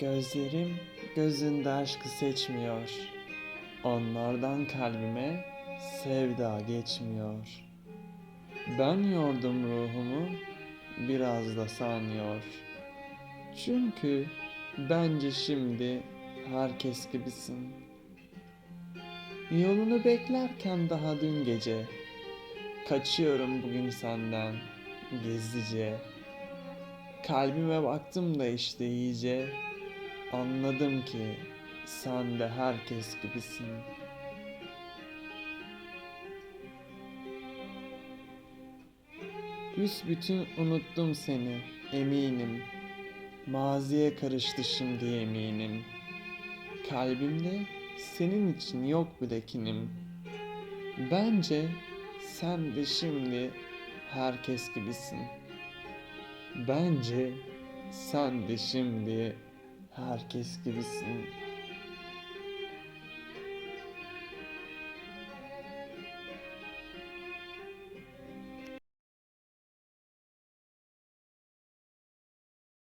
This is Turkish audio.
Gözlerim gözünde aşkı seçmiyor. Onlardan kalbime sevda geçmiyor. Ben yordum ruhumu biraz da sanıyor. Çünkü bence şimdi herkes gibisin. Yolunu beklerken daha dün gece Kaçıyorum bugün senden gizlice Kalbime baktım da işte iyice Anladım ki sen de herkes gibisin. Büsbütün unuttum seni eminim. Maziye karıştı şimdi eminim. Kalbimde senin için yok bile kinim. Bence sen de şimdi herkes gibisin. Bence sen de şimdi herkes gibisin.